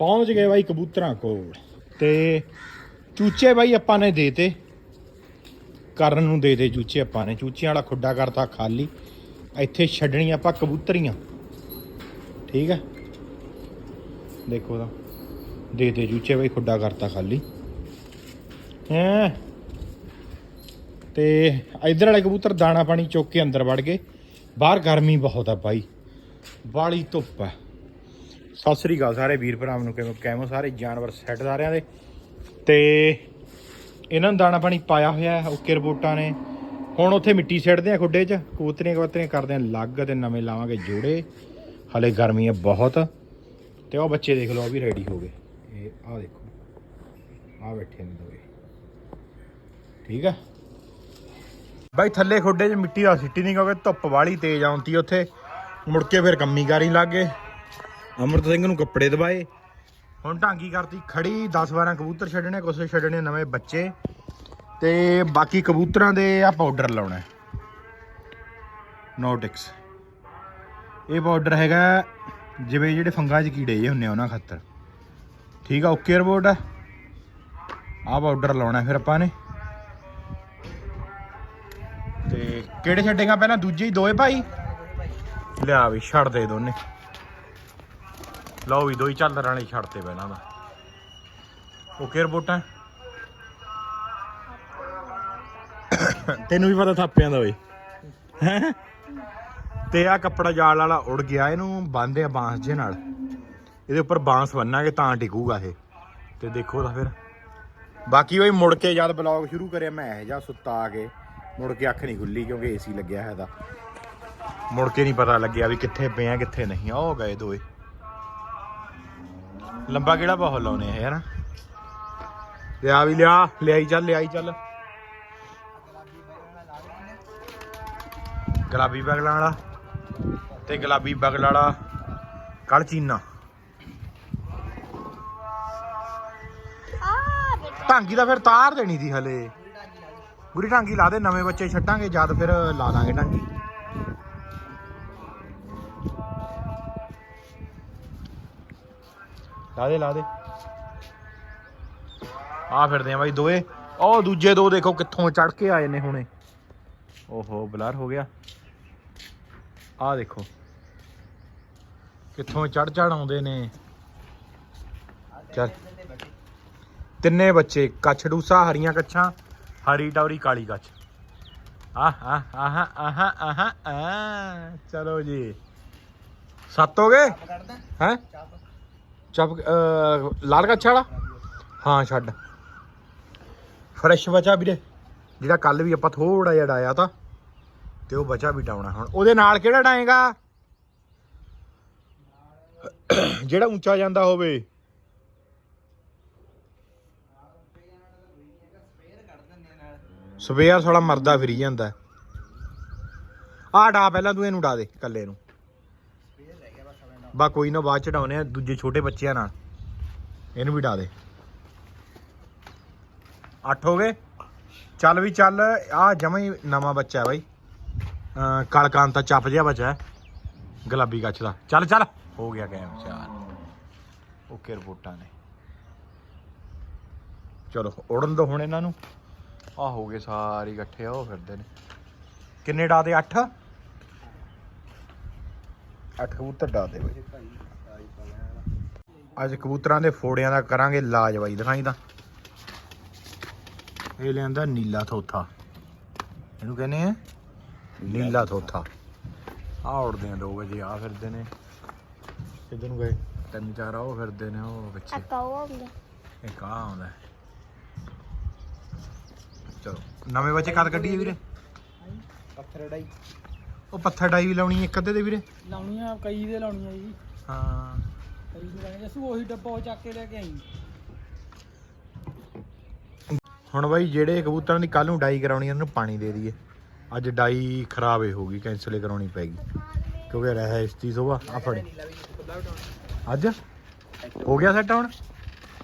ਪਹੁੰਚ ਗਏ ਬਾਈ ਕਬੂਤਰਾਂ ਕੋਲ। ਤੇ ਚੂਚੇ ਬਾਈ ਆਪਾਂ ਨੇ ਦੇਤੇ ਕਰਨ ਨੂੰ ਦੇ ਦੇ ਚੂਚੇ ਆਪਾਂ ਨੇ। ਚੂਚਿਆਂ ਵਾਲਾ ਖੁੱਡਾ ਕਰਤਾ ਖਾਲੀ। ਇੱਥੇ ਛੱਡਣੀ ਆਪਾਂ ਕਬੂਤਰੀਆਂ। ਠੀਕ ਹੈ? ਦੇਖੋ ਤਾਂ। ਦੇ ਦੇ ਚੂਚੇ ਬਾਈ ਖੁੱਡਾ ਕਰਤਾ ਖਾਲੀ। ਹੈ? ਤੇ ਇਧਰ ਵਾਲੇ ਕਬੂਤਰ ਦਾਣਾ ਪਾਣੀ ਚੁੱਕ ਕੇ ਅੰਦਰ ਵੜ ਗਏ। ਬਾਹਰ ਗਰਮੀ ਬਹੁਤ ਆ ਬਾਈ। ਬਾਲੀ ਧੁੱਪ ਹੈ ਸਤਿ ਸ੍ਰੀ ਅਕਾਲ ਸਾਰੇ ਵੀਰ ਭਰਾਵਾਂ ਨੂੰ ਕਿਵੇਂ ਕਿਵੇਂ ਸਾਰੇ? ਜਾਨਵਰ ਸੈੱਟ ਸਾਰਿਆਂ ਦੇ। ਤੇ ਇਹਨਾਂ ਨੂੰ ਦਾਣਾ ਪਾਣੀ ਪਾਇਆ ਹੋਇਆ ਹੈ, ਓਕੇ ਰਿਪੋਰਟਾਂ ਨੇ। ਹੁਣ ਉੱਥੇ ਮਿੱਟੀ ਸਿੱਟਦੇ ਆ ਖੁੱਡੇ 'ਚ ਕੂਤਰੀਆਂ ਕਬੂਤਰੀਆਂ ਕਰਦੇ ਆ ਲੱਗ ਤੇ ਨਵੇਂ ਲਾਵਾਂਗੇ ਜੋੜੇ। ਹਲੇ ਗਰਮੀ ਹੈ ਬਹੁਤ। ਤੇ ਉਹ ਬੱਚੇ ਦੇਖ ਲਓ ਵੀ ਰੈਡੀ ਹੋ ਗਏ। ਇਹ ਆਹ ਦੇਖੋ, ਆਹ ਬੈਠੇ ਨੇ ਦੋਏ ਠੀਕ ਆ ਬਾਈ, ਥੱਲੇ ਖੁੱਡੇ 'ਚ ਮਿੱਟੀ ਦਾ ਸਿੱਟੀ ਨਹੀਂ ਕਿਉਂਕਿ ਧੁੱਪ ਵਾਲੀ ਤੇਜ਼ ਆਉਂਦੀ ਉੱਥੇ। ਮੁੜ ਕੇ ਫਿਰ ਕੰਮੀ ਕਾਰੀ ਲੱਗ ਗਏ। ਅਮਰਤ ਸਿੰਘ ਨੂੰ ਕੱਪੜੇ ਦਵਾਏ। ਹੁਣ ਢਾਂਗੀ ਕਰਤੀ ਖੜੀ 10 12 ਕਬੂਤਰ ਛੱਡਣੇ, ਕੁਛ ਛੱਡਣੇ ਨਵੇਂ ਬੱਚੇ। ਤੇ ਬਾਕੀ ਕਬੂਤਰਾਂ ਦੇ ਆ ਪਾਊਡਰ ਲਾਉਣਾ ਨੋਟਿਕਸ ਇਹ ਪਾਊਡਰ ਹੈਗਾ, ਜਿਵੇਂ ਜਿਹੜੇ ਫੰਗਾਂ 'ਚ ਕੀੜੇ ਜੇ ਹੁੰਨੇ ਆ ਉਹਨਾਂ ਖਾਤਰ। ਠੀਕ ਆ ਓਕੇ ਰਿਪੋਰਟ ਆ। ਆਹ ਪਾਊਡਰ ਲਾਉਣਾ ਫਿਰ ਆਪਾਂ ਨੇ। ਤੇ ਕਿਹੜੇ ਛੱਡੇਗਾ ਪਹਿਲਾਂ? ਦੂਜੇ ਹੀ ਦੋਏ ਭਾਈ? ਲਿਆ ਵੀ, ਛੱਡ ਦੇ ਦੋਨੇ। ਲਓ ਵੀ ਦੋ ਹੀ ਚੱਲਰ ਵਾਲੇ ਛੱਡਤੇ ਪਹਿਲਾਂ ਦਾ ਓਕੇ ਰਿਪੋਰਟਾਂ ਤੈਨੂੰ ਵੀ ਪਤਾ ਥਾਪਿਆਂ ਦਾ ਓਏ। ਹੈਂ? ਤੇ ਆ ਕੱਪੜਾ ਜਾਲ ਵਾਲਾ ਉੜ ਗਿਆ ਇਹਨੂੰ ਬੰਨਦੇ ਆ ਬਾਂਸ ਜੇ ਨਾਲ। ਇਹਦੇ ਉੱਪਰ ਬਾਂਸ ਬੰਨਾਂਗੇ ਤਾਂ ਟਿਕੂਗਾ ਇਹ। ਤੇ ਦੇਖੋ ਤਾਂ ਫਿਰ। ਬਾਕੀ ਉਹ ਮੁੜ ਕੇ ਜਦ ਬਲੌਗ ਸ਼ੁਰੂ ਕਰਿਆ ਮੈਂ ਇਹ ਜਾ ਸੁੱਤਾ ਆ ਕੇ ਮੁੜ ਕੇ ਅੱਖ ਨਹੀਂ ਖੁੱਲੀ ਕਿਉਂਕਿ ਏਸੀ ਲੱਗਿਆ ਹੈ ਦਾ ਮੁੜ ਕੇ ਨਹੀਂ ਪਤਾ ਲੱਗਿਆ ਵੀ ਕਿੱਥੇ ਪਏ ਆ ਕਿੱਥੇ ਨਹੀਂ ਆ ਉਹ ਗਏ ਦੋਏ। ਲੰਬਾ ਕਿਹੜਾ ਬਹੁਤ ਲਾਉਨੇ ਇਹ ਯਾਰ ਲਿਆ ਵੀ ਲਿਆ, ਲਿਆਈ ਚੱਲ ਲਿਆਈ ਚੱਲ। ਗੁਲਾਬੀ ਬਗਲਾਂ ਵਾਲਾ ਤੇ ਗੁਲਾਬੀ ਬਗਲ ਵਾਲਾ ਕਲ ਚੀਨਾ। ਟਾਂਗੀ ਦਾ ਫਿਰ ਤਾਰ ਦੇਣੀ ਸੀ ਹਲੇ। ਗੁਰੀ ਟਾਂਗੀ ਲਾ ਦੇ, ਨਵੇਂ ਬੱਚੇ ਛੱਡਾਂਗੇ ਜਦ ਫਿਰ ਲਾ ਦਾਂਗੇ ਟਾਂਗੀ ਲਾ ਦੇ ਲਾ ਦੇ? ਆ ਫਿਰਦੇ ਆ ਬਾਈ ਦੋਏ। ਉਹ ਦੂਜੇ ਦੋ ਦੇਖੋ ਕਿੱਥੋਂ ਚੜ ਕੇ ਆਏ ਨੇ ਹੁਣੇ। ਓਹੋ ਬਲਰ ਹੋ ਗਿਆ। ਆ ਦੇਖੋ। ਕਿੱਥੋਂ ਚੜ ਚੜ ਆਉਂਦੇ ਨੇ। ਚੱਲ। ਤਿੰਨੇ ਬੱਚੇ ਕੱਛ ਡੂਸਾ ਹਰੀਆਂ ਕੱਛਾਂ ਹਰੀ ਟੌਰੀ ਕਾਲੀ ਕੱਛ। ਆਹ ਆਹ ਆਹ ਆਹ ਆਹ ਆ ਚਲੋ ਜੀ। ਸੱਤ ਹੋ ਗਏ? ਹੈ? ਚਪ ਲਾਲ ਕੱਛ ਵਾਲਾ? ਹਾਂ, ਛੱਡ। ਫਰੈਸ਼ ਬਚਾ ਵੀਰੇ। ਜਿਹੜਾ ਕੱਲ ਵੀ ਆਪਾਂ ਥੋੜਾ ਜਿਹਾ ਡਾਇਆ ਤਾਂ, ਤੇ ਉਹ ਬਚਾ ਵੀ ਡਾਉਣਾ ਹੁਣ। ਉਹਦੇ ਨਾਲ ਕਿਹੜਾ ਡਾਏਗਾ? ਜਿਹੜਾ ਉੱਚਾ ਜਾਂਦਾ ਹੋਵੇ। ਸਵੇਰ ਸਾਲਾ ਮਰਦਾ ਫਿਰੀ ਜਾਂਦਾ। ਆ ਡਾ ਪਹਿਲਾਂ ਤੂੰ ਇਹਨੂੰ ਡਾ ਦੇ ਕੱਲੇ ਨੂੰ। ਬਾ ਕੋਈ ਨਾ ਬਾਅਦ ਚ ਆ, ਦੂਜੇ ਛੋਟੇ ਬੱਚਿਆਂ ਨਾਲ। ਇਹਨੂੰ ਵੀ ਡਾ ਦੇ। ਅੱਠ ਹੋ ਗਏ। ਚੱਲ ਵੀ ਚੱਲ, ਆ ਜਮਾ ਹੀ ਨਵਾਂ ਬੱਚਾ ਹੈ ਬਾਈ। ਕਲਕਾਂਤਾ ਚੱਪ ਜਿਹਾ ਬੱਚਾ ਗੁਲਾਬੀ ਗੱਛ ਦਾ। ਚੱਲ ਚੱਲ। ਹੋ ਗਿਆ ਗੈਮ ਚਾਰ ਓਕੇ, ਰਿਪੋਰਟਾਂ ਨੇ। ਚਲੋ, ਉੜਨ ਦੋ ਹੁਣ ਇਹਨਾਂ ਨੂੰ। ਆ ਹੋ ਗਏ ਸਾਰੇ ਇਕੱਠੇ ਆ ਉਹ ਫਿਰਦੇ ਨੇ। ਕਿੰਨੇ ਡਾਦੇ 8 8 ਕਬੂਤਰ ਡਾਦੇ ਬਾਈ। ਅੱਜ ਕਬੂਤਰਾਂ ਦੇ ਫੋੜਿਆਂ ਦਾ ਕਰਾਂਗੇ ਇਲਾਜ ਬਾਈ ਦਿਖਾਈ ਤਾਂ। ਇਹ ਲਿਆਂਦਾ ਨੀਲਾ ਥੋਥਾ। ਇਹਨੂੰ ਕਹਿੰਦੇ ਆ ਨੀਲਾ ਥੋਥਾ। ਆ ਉੜਦੇ ਆ ਦੋ ਵਜੇ ਆ ਫਿਰਦੇ ਨੇ। ਕਿੱਧਰ ਨੂੰ ਗਏ? ਤਿੰਨ ਚਾਰ ਆ ਉਹ ਫਿਰਦੇ ਨੇ ਉਹ ਪਿੱਛੇ। ਇੱਕ ਆ ਆਉਂਦਾ। ਹੈ। ਚਲੋ ਨਵੇਂ ਬੱਚੇ ਕਦ ਕੱਢੀਏ ਵੀਰੇ? ਪੱਥਰ ਡਾਈ ਉਹ ਪੱਥਰ ਡਾਈ ਵੀ ਲਾਉਣੀ ਇੱਕ ਅੱਧੇ ਦੇ ਵੀਰੇ? ਲਾਉਣੀਆਂ ਕਈ ਦੇ ਲਾਉਣੀਆਂ ਜੀ। ਹਾਂ। ਕਈ ਦੇ ਲਾਉਣੀਆਂ ਜਸੂ ਉਹੀ ਡੱਬਾ ਉਹ ਚੱਕ ਕੇ ਲੈ ਕੇ ਆਈ ਹੁਣ ਬਾਈ ਜਿਹੜੇ ਕਬੂਤਰਾਂ ਦੀ ਕੱਲ ਨੂੰ ਡਾਈ ਕਰਾਉਣੀ ਆ, ਉਹਨਾਂ ਨੂੰ ਪਾਣੀ ਦੇ ਦਈਏ। ਅੱਜ ਡਾਈ ਖਰਾਬ ਹੀ ਗਈ ਕੈਂਸਲ ਹੀ ਕਰਾਉਣੀ ਪੈਗੀ ਕਿਉਂਕਿ ਰਹਿ ਇਸ ਦੀ ਸੋਭਾ ਆ ਫੜੀ। ਅੱਜ? ਹੋ ਗਿਆ ਸੈੱਟ ਹੁਣ?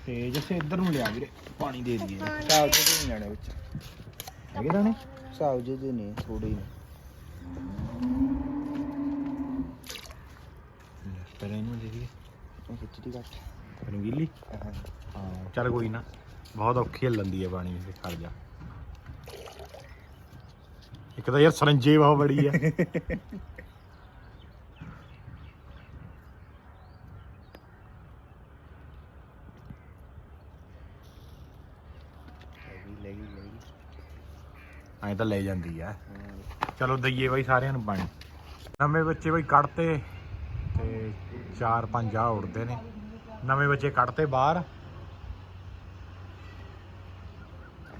ਤੇ ਜਿਵੇਂ ਇੱਧਰ ਨੂੰ ਲਿਆ ਵੀਰੇ ਪਾਣੀ ਦੇ ਦਈਏ। ਸਾਬ ਜੇ ਦੇ ਨਹੀਂ ਲੈਣੇ ਵਿੱਚ। ਹੈਗੇ ਦਾਣੇ ਸਾਬ ਜੇ ਦੇ ਨੇ ਥੋੜੇ ਨੇ। ਪਹਿਲਾਂ ਇਹਨੂੰ ਦੇ ਦਈਏ ਉਹ ਖਿੱਚ ਦੀ ਘੱਟ ਰੰਗੀਲੀ ਹਾਂ ਚੱਲ ਕੋਈ ਨਾ ਬਹੁਤ ਔਖੀ ਹੱਲੰਦੀ ਹੈ ਪਾਣੀ ਤੇ ਖੜ ਜਾ। ਇੱਕ ਤਾਂ ਯਾਰ ਸਰੰਜੇ ਬਹੁਤ ਬੜੀ ਹੈ ਐਂ ਤਾਂ ਲੈ ਜਾਂਦੀ ਆ। ਚਲੋ ਦਈਏ ਬਾਈ ਸਾਰਿਆਂ ਨੂੰ ਪਾਣੀ। ਨਵੇਂ ਬੱਚੇ ਬਾਈ ਕੱਢਤੇ ਤੇ ਚਾਰ ਪੰਜ ਆ ਉੜਦੇ ਨੇ। ਨਵੇਂ ਬੱਚੇ ਕੱਢਤੇ ਬਾਹਰ।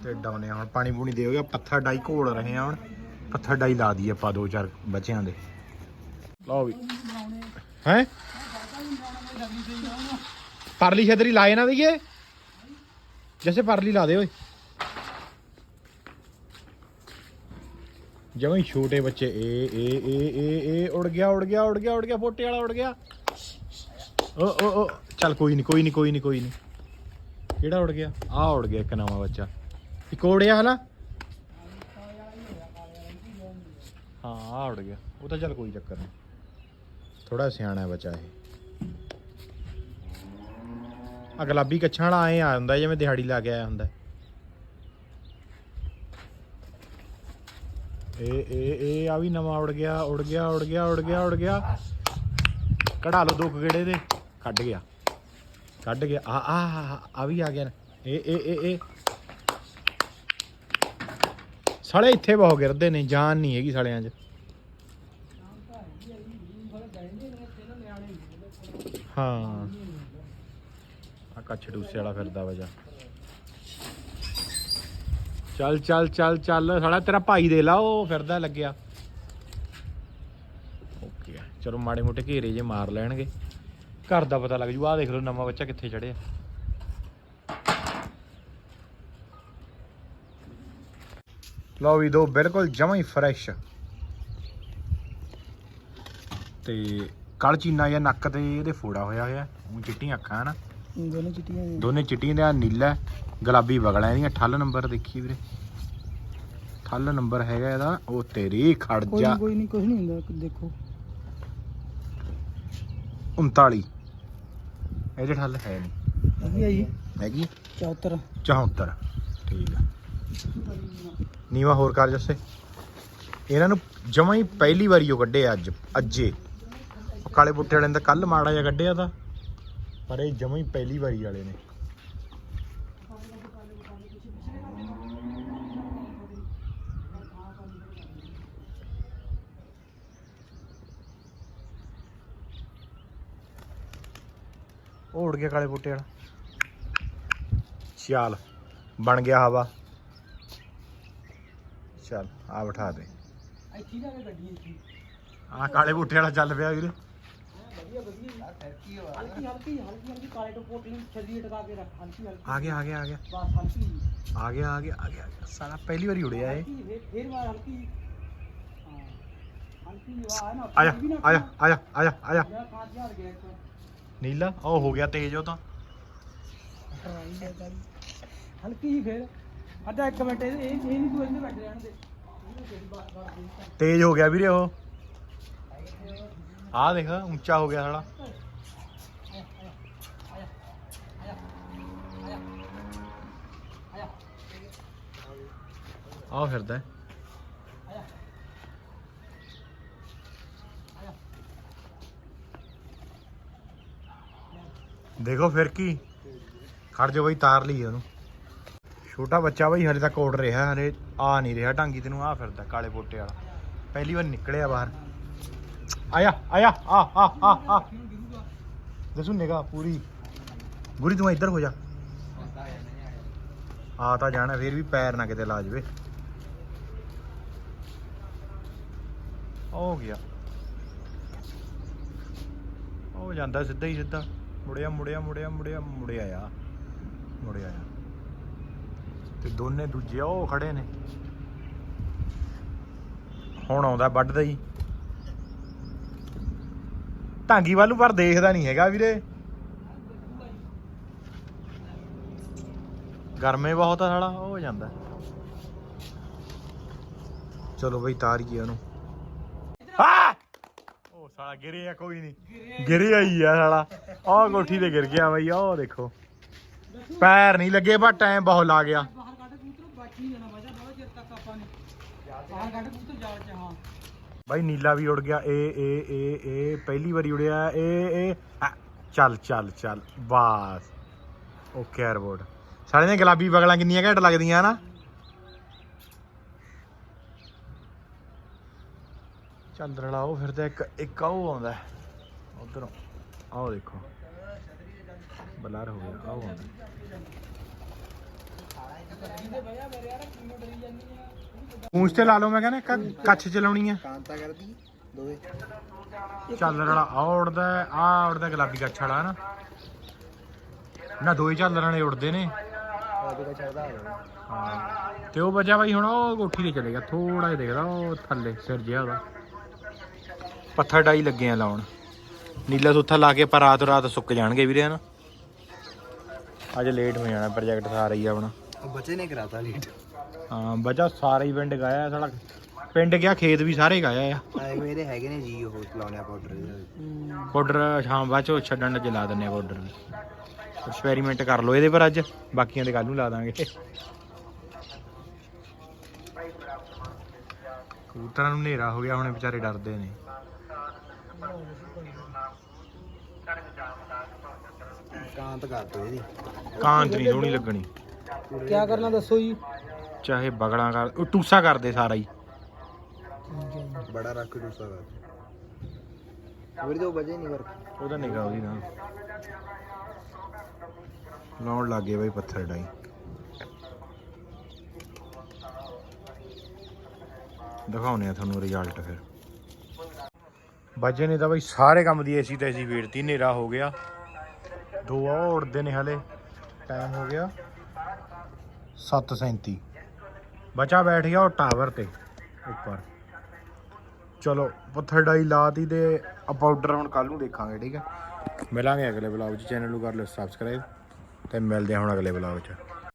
ਤੇ ਡਾਉਨੇ ਹੁਣ ਪਾਣੀ ਪੂਣੀ ਦੇ ਹੋ ਗਿਆ। ਪੱਥਰ ਡਾਈ ਘੋਲ ਰਹੇ ਆ ਹੁਣ। ਪੱਥਰ ਡਾਈ ਲਾ ਦਈਏ ਆਪਾਂ ਦੋ ਚਾਰ ਬੱਚਿਆਂ ਦੇ। ਲਓ ਵੀ। ਹੈ? ਪਰਲੀ ਛਤਰੀ ਲਾਏ ਨਾ ਦਈਏ ਜੈਸੇ ਪਰਲੀ ਲਾ ਦੇ ਓਏ। ਜਮਾਂ ਛੋਟੇ ਬੱਚੇ, ਏ ਏ ਏ ਏ ਏ, ਉੜ ਗਿਆ ਉੜ ਗਿਆ ਉੜ ਗਿਆ ਉੜ ਗਿਆ, ਫੋਟੇ ਵਾਲਾ ਉੜ ਗਿਆ। ਓ ਓ ਓ, ਚੱਲ ਕੋਈ ਨਹੀਂ ਕੋਈ ਨਹੀਂ ਕੋਈ ਨਹੀਂ ਕੋਈ ਨਹੀਂ ਕਿਹੜਾ ਉੜ ਗਿਆ? ਆ ਉੜ ਗਿਆ ਇੱਕ ਨਵਾਂ ਬੱਚਾ। ਇੱਕ ਉੜਿਆ ਹਨਾ? ਹਾਂ ਆ ਉੜ ਗਿਆ। ਉਹ ਤਾਂ ਚੱਲ ਕੋਈ ਚੱਕਰ ਨਹੀਂ ਥੋੜਾ ਸਿਆਣਾ ਬੱਚਾ ਇਹ। ਆ ਗੁਲਾਬੀ ਕੱਛਾਂ ਵਾਲਾ ਐ ਆ ਹੁੰਦਾ, ਜਿਵੇਂ ਦਿਹਾੜੀ ਲਾ ਕੇ ਆਇਆ ਹੁੰਦਾ। ਇਹ ਇਹ ਇਹ ਆ ਵੀ ਨਵਾਂ ਉੜ ਗਿਆ ਉੜ ਗਿਆ ਉੜ ਗਿਆ ਉੜ ਗਿਆ ਉੜ ਗਿਆ। ਕਢਾ ਲਓ ਦੋ ਕੁ ਗੇੜੇ ਦੇ ਕੱਢ ਗਿਆ। ਕੱਢ ਗਿਆ। ਆ ਆ, ਆ- ਆ ਵੀ ਆ ਗਿਆ ਨਾ। ਇਹ ਇਹ ਇਹ ਇਹ ਸਾਲੇ ਇੱਥੇ ਬਹੁਤ ਗਿਰਦੇ ਨੇ, ਜਾਨ ਨਹੀਂ ਹੈਗੀ ਸਾਲਿਆਂ 'ਚ। ਹਾਂ। ਆ ਕੱਛ ਡੂਸੇ ਵਾਲਾ ਫਿਰਦਾ ਵਜਾ ਚੱਲ ਚੱਲ ਚੱਲ ਚੱਲ। ਸਾਲਾ ਤੇਰਾ ਭਾਈ ਦੇ ਲਾ, ਉਹ ਫਿਰਦਾ ਲੱਗਿਆ। ਓਕੇ ਚਲੋ ਮਾੜੇ ਮੋਟੇ ਘੇਰੇ ਜੇ ਮਾਰ ਲੈਣਗੇ। ਘਰ ਦਾ ਪਤਾ ਲੱਗ ਜੂ, ਆਹ ਦੇਖ ਲਓ ਨਵਾਂ ਬੱਚਾ ਕਿੱਥੇ ਚੜਿਆ। ਲਓ ਵੀ ਦੋ ਬਿਲਕੁਲ ਜਮਾ ਹੀ ਫਰੈਸ਼ ਤੇ ਕਲ ਚੀਨਾ ਜਾਂ ਨੱਕ ਤੇ ਇਹਦੇ ਫੋੜਾ ਹੋਇਆ ਹੋਇਆ, ਉਹ ਚਿੱਟੀਆਂ ਅੱਖਾਂ ਹਨ। ਦੋਨੇ ਚਿੱਟੀਆਂ ਨੇ। ਦੋਨੇ ਚਿੱਟੀਆਂ ਦੇ ਆ ਨੀਲਾ ਗੁਲਾਬੀ ਬਗਲਾਂ ਇਹਦੀਆਂ ਠੱਲ ਨੰਬਰ ਦੇਖੀ ਵੀਰੇ। ਠੱਲ ਨੰਬਰ ਹੈਗਾ ਇਹਦਾ ਉਹ ਤੇਰੀ ਖੜ ਜਾ ਕੋਈ ਨਹੀਂ ਕੁਝ ਨਹੀਂ ਹੁੰਦਾ ਦੇਖੋ। 39 ਇਹਦੇ ਠੱਲ ਹੈ ਨਹੀਂ ਹੈਗੀ ਆ ਜੀ। ਹੈਗੀ 74 74 ਠੀਕ ਆ। ਨੀਵਾ ਹੋਰ ਕਰ ਜੱਸੇ। ਇਹਨਾਂ ਨੂੰ ਜਮਾਂ ਹੀ ਪਹਿਲੀ ਵਾਰੀ ਉਹ ਕੱਢੇ ਅੱਜ ਅੱਜੇ। ਕਾਲੇ ਬੁੱਟੇ ਵਾਲੇ ਨੇ ਤਾਂ ਕੱਲ ਮਾੜਾ ਜਿਹਾ ਕੱਢਿਆ ਤਾਂ। ਪਰ ਇਹ ਜਮਾਂ ਹੀ ਪਹਿਲੀ ਵਾਰੀ ਵਾਲੇ ਨੇ। ਉਹ ਉੜ ਗਿਆ ਕਾਲੇ ਬੁੱਟੇ ਵਾਲਾ। ਚੱਲ ਬਣ ਗਿਆ ਹਵਾ। ਚੱਲ ਆ ਬਿਠਾ ਦੇ। ਇੱਥੇ ਜਾ ਕੇ ਗੱਡੀ ਇੱਥੇ। ਆ ਕਾਲੇ ਬੂਟੇ ਵਾਲਾ ਚੱਲ ਪਿਆ ਵੀਰੇ। ਵਧੀਆ ਵਧੀਆ ਹਲਕੀ ਹਲਕੀ ਹਲਕੀ ਹਲਕੀ ਕਾਲੇ ਤੋਂ ਪੋਟਲੀ ਛੱਲੀ ਟਕਾ ਕੇ ਰੱਖ ਹਲਕੀ ਹਲਕੀ ਆ ਗਿਆ ਆ ਗਿਆ ਆ ਗਿਆ ਬਸ ਹਲਕੀ ਆ ਗਿਆ ਆ ਗਿਆ ਆ ਗਿਆ ਆ ਗਿਆ। ਸਾਲਾ ਪਹਿਲੀ ਵਾਰੀ ਉੜਿਆ ਇਹ ਹਲਕੀ, ਫਿਰ ਫਿਰ ਵਾਰ ਹਲਕੀ ਹਾਂ ਹਲਕੀ ਵਾਰ ਨਾ ਆ ਜਾ ਆ ਜਾ ਆ ਜਾ ਆ ਜਾ ਆ ਜਾ ਜਿਹੜਾ 5000 ਗਿਆ ਇੱਕ ਨੀਲਾ ਉਹ ਹੋ ਗਿਆ ਤੇਜ਼ ਉਹ ਤਾਂ ਹਲਕੀ ਹੀ ਫਿਰ ਅੱਧਾ ਇੱਕ ਮਿੰਟ ਇਹ ਇਹ ਇਹ ਨਹੀਂ ਤੂੰ ਇਹਨੇ ਬੈਠ ਰਹਿਣ ਦੇ ਇਹਨੂੰ ਜਿਹੜੀ ਬਾਤ ਬਾਤ ਦੇ ਤੇਜ਼ ਹੋ ਗਿਆ ਵੀਰੇ ਉਹ ਆਹ ਦੇਖ, ਉੱਚਾ ਹੋ ਗਿਆ ਸਾਲਾ। ਆ ਫਿਰਦਾ ਦੇਖੋ ਫਿਰ ਕੀ, ਖੜ ਜਾ ਬਈ, ਤਾਰ ਲਈ ਉਹਨੂੰ। ਛੋਟਾ ਬੱਚਾ ਬਈ, ਹਲੇ ਤੱਕ ਉੱਡ ਰਿਹਾ, ਹਲੇ ਆ ਨਹੀਂ ਰਿਹਾ ਢਾਂਗੀ ਤੈਨੂੰ ਆ ਫਿਰਦਾ, ਕਾਲੇ ਪੋਟੇ ਵਾਲਾ। ਪਹਿਲੀ ਵਾਰ ਨਿਕਲਿਆ ਬਾਹਰ। ਆਇਆ ਆਇਆ, ਆ ਆ ਆ ਆ। ਦਸੂ ਨਿਗਾ ਪੂਰੀ। ਗੁਰੀ ਤੂੰ ਇੱਧਰ ਹੋ ਜਾ। ਆ ਤਾਂ ਜਾਣਾ, ਫਿਰ ਵੀ ਪੈਰ ਨਾ ਕਿਤੇ ਲਾ ਜਵੇ। ਹੋ ਗਿਆ। ਉਹ ਜਾਂਦਾ ਸਿੱਧਾ ਹੀ ਸਿੱਧਾ। ਮੁੜਿਆ ਮੁੜਿਆ ਮੁੜਿਆ ਮੁੜਿਆ ਮੁੜਿਆ ਆ। ਮੁੜਿਆ ਆ। ਤੇ ਦੋਨੇ ਦੂਜੇ ਉਹ ਖੜੇ ਨੇ। ਹੁਣ ਆਉਂਦਾ ਵੱਢਦਾ ਹੀ। ਢਾਂਗੀ ਵੱਲ ਨੂੰ ਪਰ ਦੇਖਦਾ ਨਹੀਂ ਹੈਗਾ ਵੀਰੇ। ਗਰਮੇ ਬਹੁਤ ਆ ਸਾਲਾ ਉਹ ਹੋ ਜਾਂਦਾ। ਚਲੋ ਬਈ, ਤਾਰੀਏ ਉਹਨੂੰ। ਆ! ਉਹ ਸਾਲਾ ਗਿਰਿਆ ਕੋਈ ਨਹੀਂ। ਗਿਰਿਆ ਹੀ ਆ ਸਾਲਾ। ਆਹ ਕੋਠੀ ਤੇ ਗਿਰ ਗਿਆ ਬਈ, ਆਹ ਦੇਖੋ। ਪੈਰ ਨਹੀਂ ਲੱਗੇ ਪਰ ਟਾਈਮ ਬਹੁਤ ਲਾ ਗਿਆ ਬਾਹਰ ਕੱਢ ਕਬੂਤਰ ਬਾਕੀ ਨਹੀਂ ਜਾਣਾ ਵਜਾ ਬਹੁਤ ਚਿਰ ਤੱਕ ਆਪਾਂ ਨੇ ਬਾਹਰ ਕੱਢ ਕਬੂਤਰ ਜਾਲ ਚ ਹਾਂ ਬਾਈ ਨੀਲਾ ਵੀ ਉੜ ਗਿਆ ਏ ਏ ਏ ਏ ਪਹਿਲੀ ਵਾਰੀ ਉੜਿਆ ਏ ਏ ਚੱਲ ਚੱਲ ਚੱਲ, ਬਾਸ। ਓਕੇ 에ਅਰਬੋਰਡ ਸਾਲੇ ਨੇ ਗੁਲਾਬੀ ਬਗਲਾਂ ਕਿੰਨੀਆਂ ਘੱਟ ਲੱਗਦੀਆਂ ਨਾ ਚੰਦਰਲਾ, ਉਹ ਫਿਰਦਾ ਇੱਕ ਇੱਕ ਉਹ ਆਉਂਦਾ ਉਧਰੋਂ। ਆਹ ਦੇਖੋ। ਬਲਾਰ ਹੋ ਗਿਆ, ਆਹ ਆਉਂਦਾ ਜਿਹਦੇ ਵਜਾ ਮੇਰੇ ਯਾਰ ਕਿਵੇਂ ਡਰੀ ਜਾਂਦੀ ਆ ਪੂੰਛ ਤੇ ਲਾ ਲਓ, ਮੈਂ ਕਹਿੰਦਾ ਕ- ਕੱਛ ਚਲਾਉਣੀ ਆ। ਕਾਂਤਾ ਕਰਦੀ ਦੋਵੇਂ ਝਾਲਰ ਵਾਲਾ ਆ ਉੜਦਾ ਆ ਉੜਦਾ ਗੁਲਾਬੀ ਕੱਛ ਵਾਲਾ ਨਾ ਨਾ, ਦੋ ਹੀ ਝਾਲਰਾਂ ਉੜਦੇ ਨੇ। ਗਿਆ ਹਾਂ। ਤੇ ਉਹ ਬੱਜਾ ਬਾਈ ਹੁਣ ਉਹ ਕੋਠੀ ਤੇ ਚਲੇਗਾ ਥੋੜਾ ਜਿਹਾ ਦੇਖਦਾ, ਉਹ ਥੱਲੇ ਸਿਰ ਜਿਹਾ ਉਹਦਾ। ਪੱਥਰ ਡਾਈ ਲੱਗੇ ਆ ਲਾਉਣ। ਨੀਲਾ ਸੁੱਥਾ ਲਾ ਕੇ ਪਰ ਰਾਤ ਰਾਤ ਸੁੱਕ ਜਾਣਗੇ ਵੀਰੇ, ਹਨ? ਅੱਜ ਲੇਟ ਹੋ ਜਾਣਾ ਪ੍ਰੋਜੈਕਟ ਸਾਰਾ ਹੀ ਆਪਣਾ। ਬੱਚੇ ਨੇ ਕਰਾਤਾ ਲੀਟ ਹਾਂ ਬੱਜਾ ਸਾਰਾ ਹੀ ਪਿੰਡ ਗਾਇਆ ਸਾਡਾ ਪਿੰਡ ਗਿਆ ਖੇਤ ਵੀ ਸਾਰੇ ਗਾਇਆ ਆ। ਆਏ ਮੇਰੇ ਹੈਗੇ ਨੇ ਜੀ ਉਹ ਲਾਉਣਿਆ ਪਾਊਡਰ ਬਾਰਡਰ ਸ਼ਾਮ ਬਾਅਦ ਚੋਂ ਛੱਡਣ ਚ ਲਾ ਦਿੰਨੇ ਆ ਬਾਰਡਰ ਐਕਸਪੈਰੀਮੈਂਟ ਕਰ ਲਓ ਇਹਦੇ ਪਰ ਅੱਜ ਬਾਕੀਆਂ ਦੇ ਕੱਲ ਨੂੰ ਲਾ ਦਾਂਗੇ। ਕਬੂਤਰਾਂ ਨੂੰ ਹਨੇਰਾ ਹੋ ਗਿਆ ਹੁਣ ਵਿਚਾਰੇ ਡਰਦੇ ਨੇ। ਕਾਂਤ ਕਰ ਦੋ ਇਹਦੀ। ਕਾਂਤ ਨਹੀਂ ਸੋਹਣੀ ਲੱਗਣੀ। ਕੀ ਕਰਨਾ ਦੱਸੋ ਜੀ? ਚਾਹੇ ਬਗਲਾਂ ਕਰ ਉਹ ਟੂਸਾ ਕਰਦੇ ਸਾਰਾ ਹੀ। ਬੜਾ ਰੱਖ ਦੂਸਰਾ ਕਰ ਉਹਦੇ ਤੋਂ ਵਜੇ ਨਹੀਂ ਵਰਕ ਉਹਦਾ ਨਿਗਾ ਉਹਦੀ ਨਾ। ਲਾਉਣ ਲੱਗੇ ਬਈ ਪੱਥਰ ਡਾਈ। ਦਿਖਾਉਨੇ ਆ ਤੁਹਾਨੂੰ ਰਿਜ਼ਲਟ ਫਿਰ। ਬੱਜੇ ਨੇ ਤਾਂ ਬਈ ਸਾਰੇ ਕੰਮ ਦੀ ਏਸੀ ਤੇ ਏਸੀ ਵੇੜਤੀ ਹਨੇਰਾ ਹੋ ਗਿਆ। ਦੋ ਆ ਉੜਦੇ ਨੇ ਹਲੇ। ਟਾਈਮ ਹੋ ਗਿਆ। 7:37 ਬਚਾ ਬੈਠ ਗਿਆ ਉਹ ਟਾਵਰ ਤੇ, ਉੱਪਰ। ਚਲੋ, ਪੱਥਰ ਡਾਈ ਲਾਤੀ ਤੇ ਆ ਪਾਊਡਰ ਹੁਣ ਕੱਲ ਨੂੰ ਦੇਖਾਂਗੇ, ਠੀਕ ਹੈ? ਮਿਲਾਂਗੇ ਅਗਲੇ ਵਲੌਗ 'ਚ। ਚੈਨਲ ਨੂੰ ਕਰ ਲਿਓ ਸਬਸਕ੍ਰਾਈਬ ਤੇ ਮਿਲਦੇ ਹਾਂ ਹੁਣ ਅਗਲੇ ਵਲੌਗ 'ਚ।